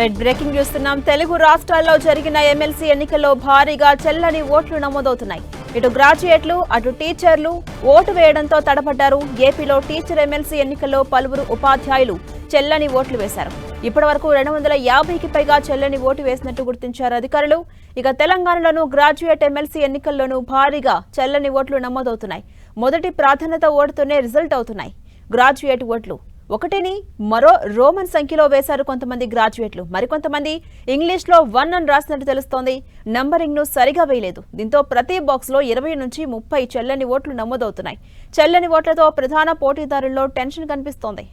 Red breaking చూస్తున్నాం తెలుగు రాష్ట్రాల్లో జరిగిన ఎమ్మెల్సీ ఎన్నికల్లో భారీగా చెల్లని ఓట్లు నమోదవుతున్నాయి. ఇటు గ్రాడ్యుయేట్లు అటు టీచర్లు ఓటు వేయడంతో తడబడ్డారు ఏపీలో టీచర్ ఎమ్మెల్సీ ఎన్నికల్లో పలువురు ఉపాధ్యాయులు చెల్లని ఓట్లు వేశారు. ఇప్పటి వరకు రెండు వందల యాభైకి పైగా చెల్లని ఓటు వేసినట్టు గుర్తించారు అధికారులు. ఇక తెలంగాణలోనూ గ్రాడ్యుయేట్ ఎమ్మెల్సీ ఎన్నికల్లోనూ భారీగా చెల్లని ఓట్లు నమోదవుతున్నాయి. మొదటి ప్రాధాన్యత ఓటుతోనే రిజల్ట్ అవుతున్నాయి. గ్రాడ్యుయేట్ ఓట్లు ఒకటిని మరో రోమన్ సంఖ్యలో వేశారు కొంతమంది గ్రాడ్యుయేట్లు. మరికొంతమంది ఇంగ్లీష్లో వన్ అని రాసినట్టు తెలుస్తోంది. నంబరింగ్ను సరిగా వేయలేదు. దీంతో ప్రతి బాక్స్లో ఇరవై నుంచి ముప్పై చెల్లని ఓట్లు నమోదవుతున్నాయి. చెల్లని ఓట్లతో ప్రధాన పోటీదారుల్లో టెన్షన్ కనిపిస్తోంది.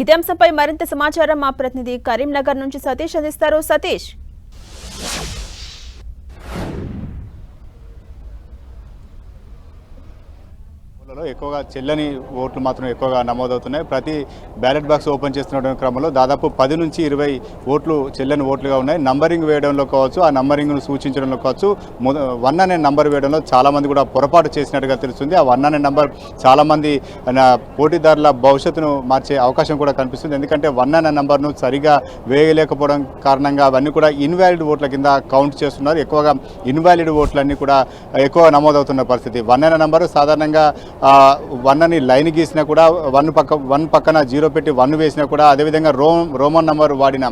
ఇదే అంశంపై మరింత సమాచారం మా ప్రతినిధి కరీంనగర్ నుంచి సతీష్ అందిస్తారు. సతీష్. క్రమంలో ఎక్కువగా చెల్లని ఓట్లు మాత్రం ఎక్కువగా నమోదవుతున్నాయి. ప్రతి బ్యాలెట్ బాక్స్ ఓపెన్ చేస్తున్న క్రమంలో దాదాపు పది నుంచి ఇరవై ఓట్లు చెల్లని ఓట్లుగా ఉన్నాయి. నంబరింగ్ వేయడంలో కావచ్చు ఆ నంబరింగ్ను సూచించడంలో కావచ్చు వన్ అనే నంబర్ వేయడంలో చాలామంది కూడా పొరపాటు చేసినట్టుగా తెలుస్తుంది. ఆ వన్ అనే నంబర్ చాలామంది నా పోటీదారుల భవిష్యత్తును మార్చే అవకాశం కూడా కనిపిస్తుంది. ఎందుకంటే వన్ అనే నంబర్ను సరిగా వేయలేకపోవడం కారణంగా అవన్నీ కూడా ఇన్వాలిడ్ ఓట్ల కింద కౌంట్ చేస్తున్నారు. ఎక్కువగా ఇన్వాలిడ్ ఓట్లన్నీ కూడా ఎక్కువ నమోదవుతున్న పరిస్థితి. వన్ అనే నంబరు సాధారణంగా ఆ, వన్ అని లైన్ గీసినా కూడా వన్ పక్క వన్ పక్కన జీరో పెట్టి వన్ వేసినా కూడా అదేవిధంగా రో రోమన్ నెంబర్ వాడిన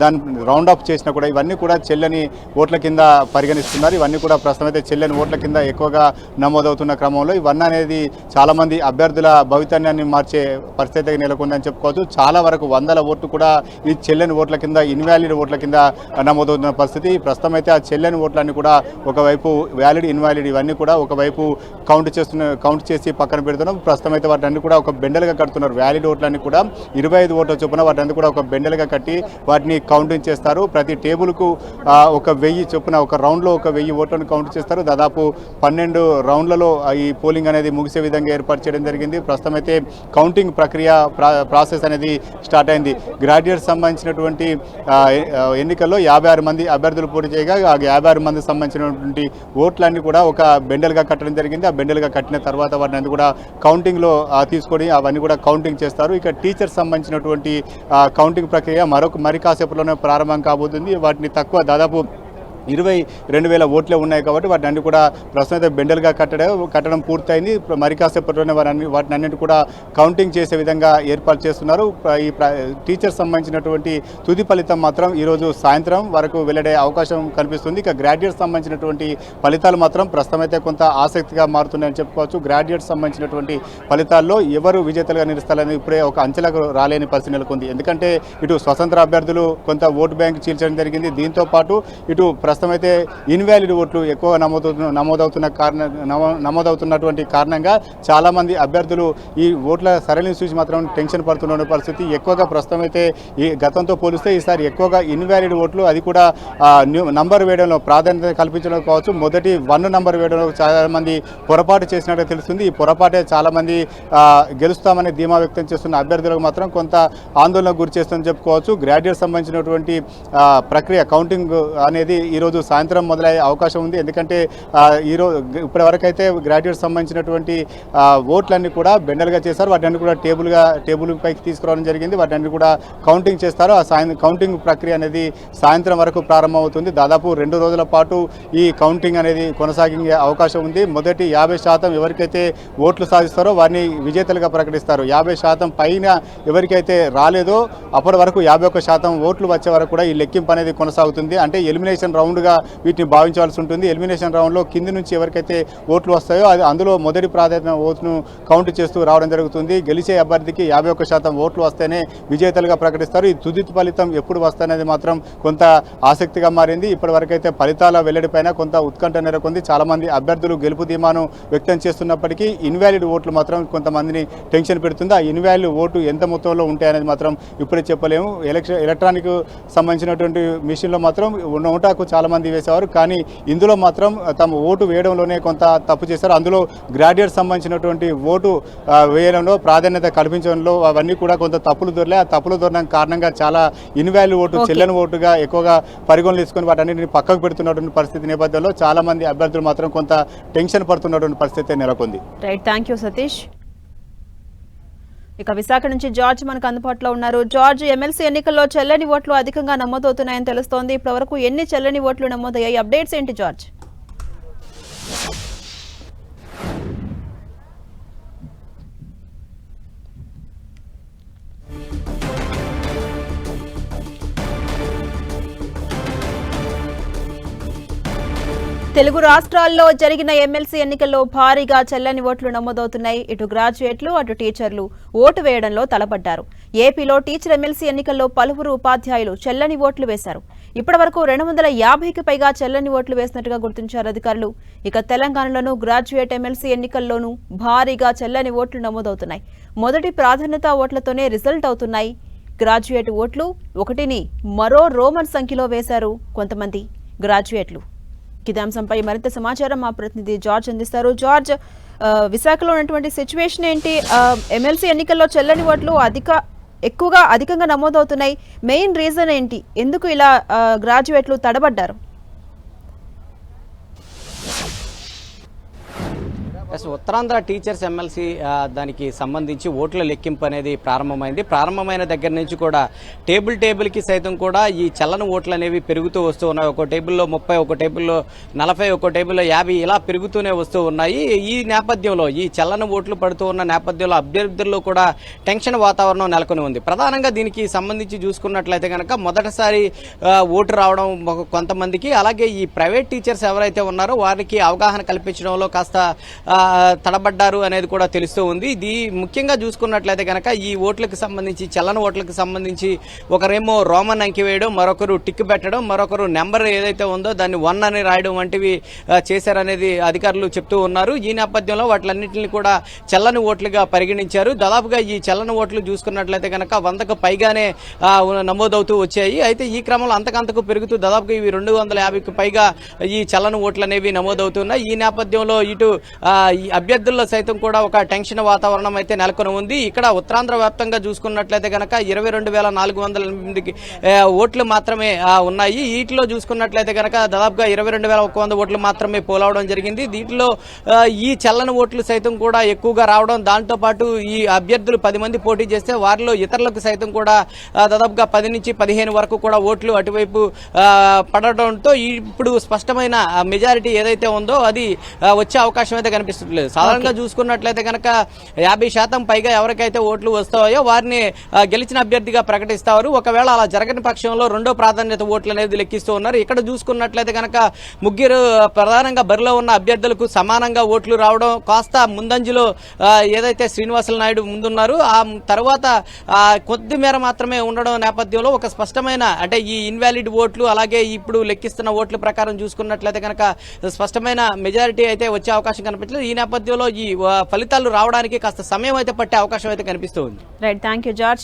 దాన్ని రౌండ్ అప్ చేసినా కూడా ఇవన్నీ కూడా చెల్లని ఓట్ల కింద పరిగణిస్తున్నారు. ఇవన్నీ కూడా ప్రస్తుతం అయితే చెల్లని ఓట్ల కింద ఎక్కువగా నమోదవుతున్న క్రమంలో ఇవన్నీ అనేది చాలామంది అభ్యర్థుల భవితన్యాన్ని మార్చే పరిస్థితి నెలకొందని చెప్పుకోవచ్చు. చాలా వరకు వందల ఓట్లు కూడా ఈ చెల్లని ఓట్ల కింద ఇన్వాలిడ్ ఓట్ల కింద నమోదవుతున్న పరిస్థితి. ప్రస్తుతం అయితే ఆ చెల్లని ఓట్లన్నీ కూడా ఒకవైపు వ్యాలిడ్ ఇన్వాలిడ్ ఇవన్నీ కూడా ఒకవైపు కౌంట్ చేస్తున్న కౌంట్ చేసి పక్కన పెడుతున్నాం. ప్రస్తుతం అయితే వాటిని కూడా ఒక బెండలుగా కడుతున్నారు. వ్యాలిడ్ ఓట్లన్నీ కూడా ఇరవై ఐదు ఓట్ల చొప్పున వాటిని కూడా ఒక బెండలుగా కట్టి వాటిని కౌంటింగ్ చేస్తారు. ప్రతి టేబుల్కు ఒక వెయ్యి చొప్పున ఒక రౌండ్లో ఒక వెయ్యి ఓట్లను కౌంట్ చేస్తారు. దాదాపు పన్నెండు రౌండ్లలో ఈ పోలింగ్ అనేది ముగిసే విధంగా ఏర్పాటు చేయడం జరిగింది. ప్రస్తుతం అయితే కౌంటింగ్ ప్రక్రియ ప్రా- ప్రాసెస్ అనేది స్టార్ట్ అయింది. గ్రాడ్యుయేట్ సంబంధించినటువంటి ఎన్నికల్లో యాభై ఆరు మంది అభ్యర్థులు పోటీ చేయగా ఆ యాభై ఆరు మందికి సంబంధించినటువంటి ఓట్లన్నీ కూడా ఒక బెండలుగా కట్టడం జరిగింది. ఆ బెండలుగా కట్టిన తర్వాత వాటిని కూడా కౌంటింగ్లో తీసుకొని అవన్నీ కూడా కౌంటింగ్ చేస్తారు. ఇక టీచర్స్ సంబంధించినటువంటి కౌంటింగ్ ప్రక్రియ మరొక మరి కాసేపులోనే ప్రారంభం కాబోతుంది. వాటిని తక్కువ దాదాపు ఇరవై రెండు వేల ఓట్లే ఉన్నాయి కాబట్టి వాటిని అన్ని కూడా ప్రస్తుతం అయితే బెండలుగా కట్టడం కట్టడం పూర్తయింది. మరి కాసేపట్లోనే వారి వాటిని అన్నింటి కూడా కౌంటింగ్ చేసే విధంగా ఏర్పాటు చేస్తున్నారు. ఈ టీచర్స్ టీచర్ సంబంధించినటువంటి తుది ఫలితం మాత్రం ఈరోజు సాయంత్రం వరకు వెల్లడే అవకాశం కనిపిస్తుంది. ఇక గ్రాడ్యుయేట్ సంబంధించినటువంటి ఫలితాలు మాత్రం ప్రస్తుతం అయితే కొంత ఆసక్తిగా మారుతున్నాయని చెప్పుకోవచ్చు. గ్రాడ్యుయేట్ సంబంధించినటువంటి ఫలితాల్లో ఎవరు విజేతలుగా నిలుస్తారని ఇప్పుడే ఒక అంచెలకు రాలేని పరిస్థితి నెలకొంది. ఎందుకంటే ఇటు స్వతంత్ర అభ్యర్థులు కొంత ఓటు బ్యాంక్ చీల్చడం జరిగింది. దీంతో పాటు ఇటు ప్రస్తుతం అయితే ఇన్వాలిడ్ ఓట్లు ఎక్కువ నమోదవుతున్న నమోదవుతున్న కారణ నమోదవుతున్నటువంటి కారణంగా చాలామంది అభ్యర్థులు ఈ ఓట్ల సరళిని చూసి మాత్రం టెన్షన్ పడుతున్న పరిస్థితి. ఎక్కువగా ప్రస్తుతం అయితే ఈ గతంతో పోలిస్తే ఈసారి ఎక్కువగా ఇన్వాలిడ్ ఓట్లు అది కూడా న్యూ నంబర్ వేయడంలో ప్రాధాన్యత కల్పించడం కావచ్చు. మొదటి వన్ నంబర్ వేయడంలో చాలా మంది పొరపాటు చేసినట్టు తెలుస్తుంది. ఈ పొరపాటే చాలామంది గెలుస్తామని ధీమా వ్యక్తం చేస్తున్న అభ్యర్థులకు మాత్రం కొంత ఆందోళనకు గురి చేస్తుందని చెప్పుకోవచ్చు. గ్రాడ్యుయేట్ సంబంధించినటువంటి ప్రక్రియ కౌంటింగ్ అనేది ఈరోజు సాయంత్రం మొదలయ్యే అవకాశం ఉంది. ఎందుకంటే ఈరోజు ఇప్పటి వరకు అయితే గ్రాడ్యుయేట్ సంబంధించినటువంటి ఓట్లన్నీ కూడా బెండలుగా చేశారు. వాటిని కూడా టేబుల్గా టేబుల్ పైకి తీసుకురావడం జరిగింది. వాటిని కూడా కౌంటింగ్ చేస్తారు. ఆ సాయం కౌంటింగ్ ప్రక్రియ అనేది సాయంత్రం వరకు ప్రారంభమవుతుంది. దాదాపు రెండు రోజుల పాటు ఈ కౌంటింగ్ అనేది కొనసాగే అవకాశం ఉంది. మొదటి యాభై శాతం ఎవరికైతే ఓట్లు సాధిస్తారో వారిని విజేతలుగా ప్రకటిస్తారు. యాభై శాతం పైన ఎవరికైతే రాలేదో అప్పటి వరకు యాభై ఒక్క శాతం ఓట్లు వచ్చే వరకు కూడా ఈ లెక్కింపు అనేది కొనసాగుతుంది. అంటే ఎలిమినేషన్ రౌండ్ రౌండ్గా వీటిని భావించాల్సి ఉంటుంది. ఎలిమినేషన్ రౌండ్లో కింది నుంచి ఎవరికైతే ఓట్లు వస్తాయో అది అందులో మొదటి ప్రాధాన్యత ఓటును కౌంట్ చేస్తూ రావడం జరుగుతుంది. గెలిచే అభ్యర్థికి యాభై ఒక్క శాతం ఓట్లు వస్తేనే విజేతలుగా ప్రకటిస్తారు. ఈ తుది ఫలితం ఎప్పుడు వస్తాయనేది మాత్రం కొంత ఆసక్తిగా మారింది. ఇప్పటి వరకైతే ఫలితాల వెల్లడిపైన కొంత ఉత్కంఠ నెలకొంది. చాలామంది అభ్యర్థులు గెలుపు ధీమాను వ్యక్తం చేస్తున్నప్పటికీ ఇన్వాలిడ్ ఓట్లు మాత్రం కొంతమందిని టెన్షన్ పెడుతుంది? ఆ ఇన్వాలిడ్ ఓటు ఎంత మొత్తంలో ఉంటాయనేది మాత్రం ఇప్పుడే చెప్పలేము. ఎలక్షన్ ఎలక్ట్రానిక్ సంబంధించినటువంటి మిషన్లో మాత్రం నోటాకు చాలా చాలామంది వేసేవారు. కానీ ఇందులో మాత్రం తమ ఓటు వేయడంలోనే కొంత తప్పు చేశారు. అందులో గ్రాడ్యుయేట్ సంబంధించినటువంటి ఓటు వేయడంలో ప్రాధాన్యత కల్పించడంలో అవన్నీ కూడా కొంత తప్పులు దొరలే ఆ తప్పులు దొరడం కారణంగా చాలా ఇన్వాల్యూ ఓటు. చెల్లని ఓటుగా ఎక్కువగా పరిగణలు తీసుకొని వాటన్నిటిని పక్కకు పెడుతున్నటువంటి పరిస్థితి నేపథ్యంలో చాలా మంది అభ్యర్థులు మాత్రం కొంత టెన్షన్ పడుతున్నటువంటి పరిస్థితి నెలకొంది. రైట్ థ్యాంక్ సతీష్ ఇక విశాఖ నుంచి జార్జ్ మనకు అందుబాటులో ఉన్నారు. జార్జ్ ఎమ్మెల్సీ ఎన్నికల్లో చెల్లని ఓట్లు అధికంగా నమోదవుతున్నాయని తెలుస్తోంది. ఇప్పటివరకు ఎన్ని చెల్లని ఓట్లు నమోదయ్యాయి? అప్డేట్స్ ఏంటి జార్జ్? తెలుగు రాష్ట్రాల్లో జరిగిన ఎమ్మెల్సీ ఎన్నికల్లో భారీగా చెల్లని ఓట్లు నమోదవుతున్నాయి. ఇటు గ్రాడ్యుయేట్లు అటు టీచర్లు ఓటు వేయడంలో తలపడ్డారు. ఏపీలో టీచర్ ఎమ్మెల్సీ ఎన్నికల్లో పలువురు ఉపాధ్యాయులు చెల్లని ఓట్లు వేశారు. ఇప్పటివరకు రెండు వందల యాభైకి పైగా చెల్లని ఓట్లు వేసినట్టుగా గుర్తించారు అధికారులు. ఇక తెలంగాణలోనూ గ్రాడ్యుయేట్ ఎమ్మెల్సీ ఎన్నికల్లోనూ భారీగా చెల్లని ఓట్లు నమోదవుతున్నాయి. మొదటి ప్రాధాన్యత ఓట్లతోనే రిజల్ట్ అవుతున్నాయి. గ్రాడ్యుయేట్ ఓట్లు ఒకటిని మరో రోమన్ సంఖ్యలో వేశారు కొంతమంది గ్రాడ్యుయేట్లు. అంశంపై మరింత సమాచారం మా ప్రతినిధి జార్జ్ అందిస్తారు. జార్జ్ విశాఖలో ఉన్నటువంటి సిచ్యువేషన్ ఏంటి? ఎమ్మెల్సీ ఎన్నికల్లో చెల్లని ఓట్లు అధిక ఎక్కువగా అధికంగా నమోదవుతున్నాయి. మెయిన్ రీజన్ ఏంటి? ఎందుకు ఇలా గ్రాడ్యుయేట్లు తడబడ్డారు? ఎస్ ఉత్తరాంధ్ర టీచర్స్ ఎమ్మెల్సీ దానికి సంబంధించి ఓట్ల లెక్కింపు అనేది ప్రారంభమైంది. ప్రారంభమైన దగ్గర నుంచి కూడా టేబుల్ టేబుల్కి సైతం కూడా ఈ చల్లని ఓట్లు అనేవి పెరుగుతూ వస్తూ ఉన్నాయి. ఒక టేబుల్లో ముప్పై ఒక టేబుల్లో నలభై ఒక టేబుల్లో యాభై ఇలా పెరుగుతూనే వస్తూ ఉన్నాయి. ఈ నేపథ్యంలో ఈ చల్లని ఓట్లు పడుతూ ఉన్న నేపథ్యంలో అభ్యర్థుల్లో కూడా టెన్షన్ వాతావరణం నెలకొని ఉంది. ప్రధానంగా దీనికి సంబంధించి చూసుకున్నట్లయితే కనుక మొదటిసారి ఓటు రావడం కొంతమందికి అలాగే ఈ ప్రైవేట్ టీచర్స్ ఎవరైతే ఉన్నారో వారికి అవగాహన కల్పించడంలో కాస్త తడబడ్డారు అనేది కూడా తెలుస్తూ ఉంది. ఇది ముఖ్యంగా చూసుకున్నట్లయితే కనుక ఈ ఓట్లకు సంబంధించి చలన ఓట్లకు సంబంధించి ఒకరేమో రోమన్ అంకి వేయడం మరొకరు టిక్ పెట్టడం మరొకరు నెంబర్ ఏదైతే ఉందో దాన్ని వన్ అని రాయడం వంటివి చేశారనేది అధికారులు చెప్తూ ఉన్నారు. ఈ నేపథ్యంలో వాటిలన్నింటినీ కూడా చల్లని ఓట్లుగా పరిగణించారు. దాదాపుగా ఈ చల్లని ఓట్లు చూసుకున్నట్లయితే కనుక వందకు పైగానే నమోదవుతూ వచ్చాయి. అయితే ఈ క్రమంలో అంతకంతకు పెరుగుతూ దాదాపుగా ఇవి రెండు వందల యాభైకి పైగా ఈ చల్లని ఓట్లు అనేవి నమోదవుతున్నాయి. ఈ నేపథ్యంలో ఇటు ఈ అభ్యర్థుల్లో సైతం కూడా ఒక టెన్షన్ వాతావరణం అయితే నెలకొని ఉంది. ఇక్కడ ఉత్తరాంధ్ర వ్యాప్తంగా చూసుకున్నట్లయితే కనుక ఇరవై రెండు వేల నాలుగు వందల ఎనిమిదికి ఓట్లు మాత్రమే ఉన్నాయి. వీటిలో చూసుకున్నట్లయితే కనుక దాదాపుగా ఇరవై రెండు వేల ఒక వంద ఓట్లు మాత్రమే పోలవడం జరిగింది. దీంట్లో ఈ చల్లని ఓట్లు సైతం కూడా ఎక్కువగా రావడం దాంతో పాటు ఈ అభ్యర్థులు పది మంది పోటీ చేస్తే వారిలో ఇతరులకు సైతం కూడా దాదాపుగా పది నుంచి పదిహేను వరకు కూడా ఓట్లు అటువైపు పడటంతో ఇప్పుడు స్పష్టమైన మెజారిటీ ఏదైతే ఉందో అది వచ్చే అవకాశం అయితే కనిపిస్తుంది. కనిపిస్తలేదు సాధారణంగా చూసుకున్నట్లయితే కనుక యాభై శాతం పైగా ఎవరికైతే ఓట్లు వస్తాయో వారిని గెలిచిన అభ్యర్థిగా ప్రకటిస్తారు. ఒకవేళ అలా జరగని పక్షంలో రెండో ప్రాధాన్యత ఓట్లు అనేది లెక్కిస్తూ ఉన్నారు. ఇక్కడ చూసుకున్నట్లయితే కనుక ముగ్గురు ప్రధానంగా బరిలో ఉన్న అభ్యర్థులకు సమానంగా ఓట్లు రావడం కాస్త ముందంజలో ఏదైతే శ్రీనివాసులు నాయుడు ముందున్నారు ఆ తర్వాత కొద్ది మేర మాత్రమే ఉండడం నేపథ్యంలో ఒక స్పష్టమైన అంటే ఈ ఇన్వాలిడ్ ఓట్లు అలాగే ఇప్పుడు లెక్కిస్తున్న ఓట్ల ప్రకారం చూసుకున్నట్లయితే కనుక స్పష్టమైన మెజారిటీ అయితే వచ్చే అవకాశం కనిపించలేదు. ఈ నేపథ్యంలో ఈ ఫలితాలు రావడానికి కాస్త సమయం అయితే పట్టే అవకాశం అయితే కనిపిస్తూ ఉంది. Right thank you George